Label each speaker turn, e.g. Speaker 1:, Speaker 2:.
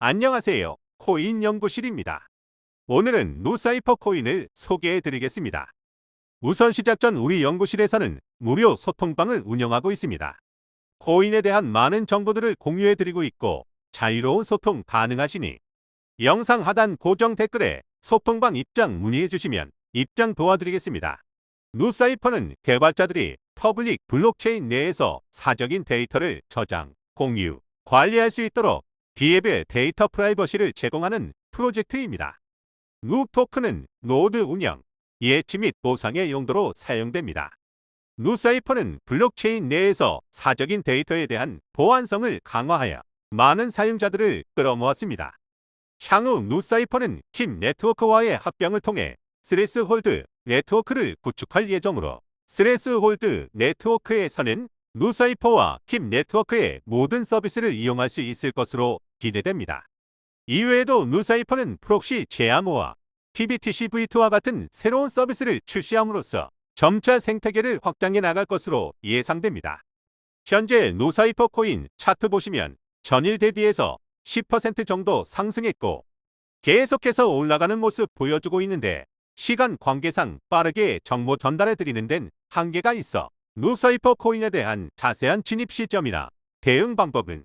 Speaker 1: 안녕하세요. 코인 연구실입니다. 오늘은 누사이퍼 코인을 소개해 드리겠습니다. 우선 시작 전 우리 연구실에서는 무료 소통방을 운영하고 있습니다. 코인에 대한 많은 정보들을 공유해 드리고 있고 자유로운 소통 가능하시니 영상 하단 고정 댓글에 소통방 입장 문의해 주시면 입장 도와드리겠습니다. 누사이퍼는 개발자들이 퍼블릭 블록체인 내에서 사적인 데이터를 저장, 공유, 관리할 수 있도록 기업의 데이터 프라이버시를 제공하는 프로젝트입니다. 누 토큰은 노드 운영, 예치 및 보상의 용도로 사용됩니다. 누사이퍼는 블록체인 내에서 사적인 데이터에 대한 보안성을 강화하여 많은 사용자들을 끌어모았습니다. 향후 누사이퍼는 킴 네트워크와의 합병을 통해 스레스홀드 네트워크를 구축할 예정으로 스레스홀드 네트워크에서는 누사이퍼와 킴 네트워크의 모든 서비스를 이용할 수 있을 것으로 기대됩니다. 이외에도 누사이퍼는 프록시 제아모와 TBTC V2와 같은 새로운 서비스를 출시함으로써 점차 생태계를 확장해 나갈 것으로 예상됩니다. 현재 누사이퍼 코인 차트 보시면 전일 대비해서 10% 정도 상승했고 계속해서 올라가는 모습 보여주고 있는데 시간 관계상 빠르게 정보 전달해 드리는 데는 한계가 있어 누사이퍼 코인에 대한 자세한 진입 시점이나 대응 방법은